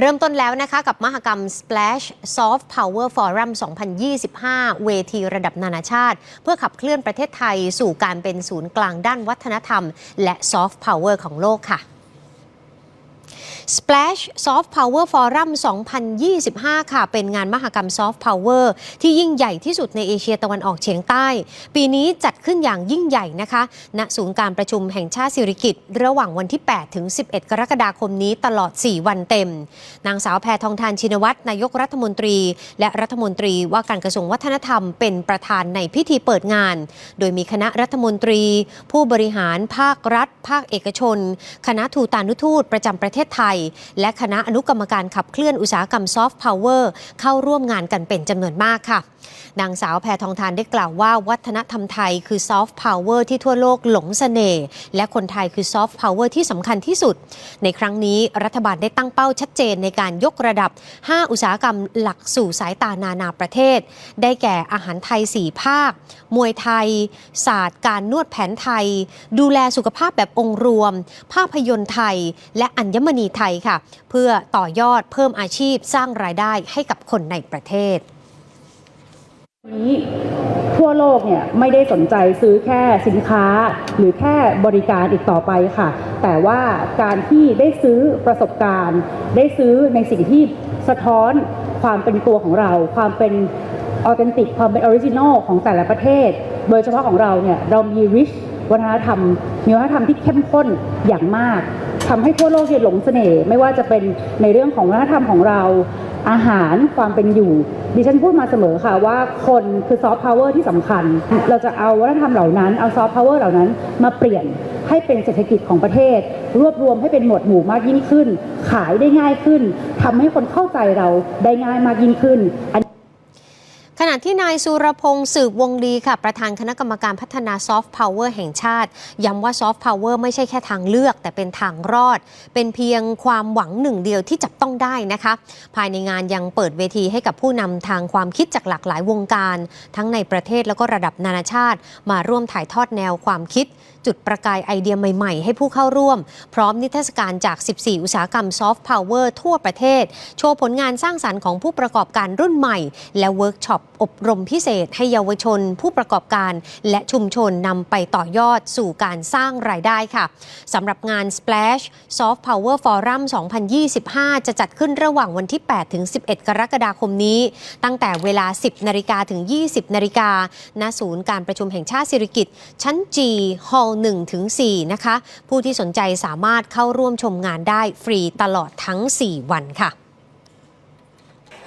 เริ่มต้นแล้วนะคะกับมหกรรม Splash Soft Power Forum 2025 เวทีระดับนานาชาติ เพื่อขับเคลื่อนประเทศไทยสู่การเป็นศูนย์กลางด้านวัฒนธรรม และ Soft Power ของโลกค่ะ Splash Soft Power Forum 2025 ค่ะ เป็นงานมหกรรม Soft Power ที่ยิ่งใหญ่ที่สุดในเอเชียตะวันออกเฉียงใต้ ปีนี้จัดขึ้นอย่างยิ่งใหญ่นะคะ ณ ศูนย์การประชุมแห่งชาติสิริกิติ์ระหว่างวันที่ 8 ถึง 11 กรกฎาคมนี้ตลอด 4 วันเต็ม นางสาวแพทองทานชินวัตรนายกรัฐมนตรี และรัฐมนตรีว่าการกระทรวงวัฒนธรรมเป็นประธานในพิธีเปิดงาน โดยมีคณะรัฐมนตรี ผู้บริหารภาครัฐ ภาคเอกชน คณะทูตานุทูตประจำประเทศไทยและคณะอนุกรรมการขับเคลื่อนอุตสาหกรรมซอฟต์พาวเวอร์เข้าร่วมงานกันเป็นจำนวนมากค่ะนางสาวแพทองทานได้กล่าวว่าวัฒนธรรมไทยคือซอฟต์พาวเวอร์ที่ทั่วโลกหลงเสน่ห์และคนไทยคือซอฟต์พาวเวอร์ที่สำคัญที่สุด ในครั้งนี้รัฐบาลได้ตั้งเป้าชัดเจนในการยกระดับ 5 อุตสาหกรรมหลักสู่สายตานานาประเทศ ได้แก่อาหารไทย 4 ภาค มวยไทย ศาสตร์ การนวดแผนไทย ดูแลสุขภาพแบบองค์รวม ภาพยนตร์ไทย และอัญมณีไทยค่ะ เพื่อต่อยอดเพิ่มอาชีพสร้างรายได้ให้กับคนในประเทศนี้ทั่วโลกเนี่ยไม่ได้สนใจซื้อแค่สินค้า หรือแค่บริการอีกต่อไปค่ะ แต่ว่าการที่ได้ซื้อประสบการณ์ ได้ซื้อในสิ่งที่สะท้อนความเป็นตัวของเรา ความเป็นออเทนติกความเป็นออริจินอลของแต่ละประเทศ โดยเฉพาะของเราเนี่ยเรามี rich วัฒนธรรมมีวัฒนธรรมที่เข้มข้นอย่างมาก ทำให้ทั่วโลกเนี่ยหลงเสน่ห์ไม่ว่าจะเป็นในเรื่องของวัฒนธรรมของเราอาหารความเป็นอยู่ ดิฉันพูดมาเสมอค่ะว่าคนคือซอฟต์พาวเวอร์ที่สำคัญ เราจะเอาวัฒนธรรมเหล่านั้นเอาซอฟต์พาวเวอร์เหล่านั้นมาเปลี่ยนให้เป็นเศรษฐกิจของประเทศ รวบรวมให้เป็นหมวดหมู่มากยิ่งขึ้น ขายได้ง่ายขึ้นทำให้คนเข้าใจเราได้ง่ายมากยิ่งขึ้น ขณะที่นายสุรพงศ์สืบวงดีค่ะ ประธานคณะกรรมการพัฒนาซอฟต์พาวเวอร์แห่งชาติ ย้ำว่าซอฟต์พาวเวอร์ไม่ใช่แค่ทางเลือก แต่เป็นทางรอด เป็นเพียงความหวังหนึ่งเดียวที่จับต้องได้นะคะ ภายในงานยังเปิดเวทีให้กับผู้นำทางความคิดจากหลากหลายวงการ ทั้งในประเทศแล้วก็ระดับนานาชาติ มาร่วมถ่ายทอดแนวความคิด จุดประกายไอเดียใหม่ๆ ให้ผู้เข้าร่วม พร้อมนิทรรศการจาก 14 อุตสาหกรรมซอฟต์พาวเวอร์ทั่วประเทศ โชว์ผลงานสร้างสรรค์ของผู้ประกอบการรุ่นใหม่ และเวิร์กช็อปอบรมพิเศษให้เยาวชน ผู้ประกอบการและชุมชนนำไปต่อยอดสู่การสร้างรายได้ค่ะสำหรับงาน Splash Soft Power Forum 2025 จะจัดขึ้นระหว่างวันที่ 8 ถึง 11 กรกฎาคมนี้ ตั้งแต่เวลา 10 นาฬิกาถึง 20 นาฬิกาณศูนย์การประชุมแห่งชาติสิริกิติ์ชั้น G Hall 1ถึง4นะคะ ผู้ที่สนใจสามารถเข้าร่วมชมงานได้ฟรีตลอดทั้ง 4 วันค่ะ